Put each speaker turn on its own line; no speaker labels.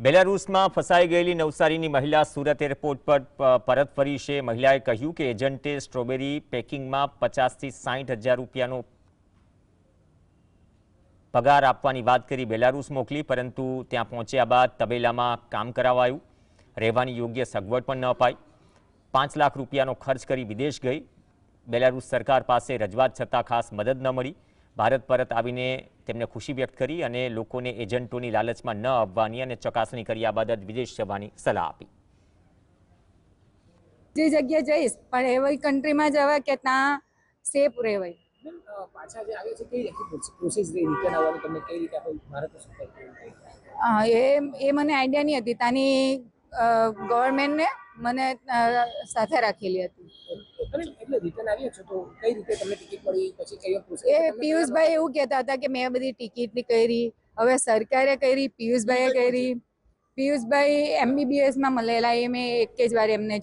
બેલારુસમાં ફસાઈ ગયેલી નવસારીની મહિલા સુરત એરપોર્ટ પર પરત ફરી છે. મહિલાએ કહ્યું કે એજન્ટે સ્ટ્રોબેરી પેકિંગમાં પચાસથી સાઠ હજાર રૂપિયાનો પગાર આપવાની વાત કરી બેલારુસ મોકલી, પરંતુ ત્યાં પહોંચ્યા બાદ તબેલામાં કામ કરાવાયું. રહેવાની યોગ્ય સગવડ પણ ન અપાઈ. પાંચ લાખ રૂપિયાનો ખર્ચ કરી વિદેશ ગઈ. બેલારુસ સરકાર પાસે રજૂઆત છતાં ખાસ મદદ ન મળી. ભારત પરત આવીને તેમને ખુશી વ્યક્ત કરી અને લોકોને એજન્ટોની લાલચમાં ન આવવાની અને ચકાસણી કર્યા બાદ જ વિદેશ જવાની સલાહ આપી.
જે જગ્યાએ જઈશ પણ એવી કન્ટ્રીમાં જવા કે ત્યાં સેફ રહેવાય.
પાછા જે આવે છે કઈ પ્રોસેસ રહી રિટર્ન આવવાની તમને કઈ રીતે ભારત સફળ થઈ
અ, એ એ મને આઈડિયા નહીં હતી. ત્યાંની ગવર્મેન્ટને મને સાથે રાખેલી હતી. એ પિયુષભાઈ એવું કહેતા હતા કે મેં બધી ટિકિટ કરી હવે સરકારે કરી પિયુષભાઈએ કરી. પિયુષભાઈ એમબીબીએસમાં મળેલા એ મેં એક જ વાર એમને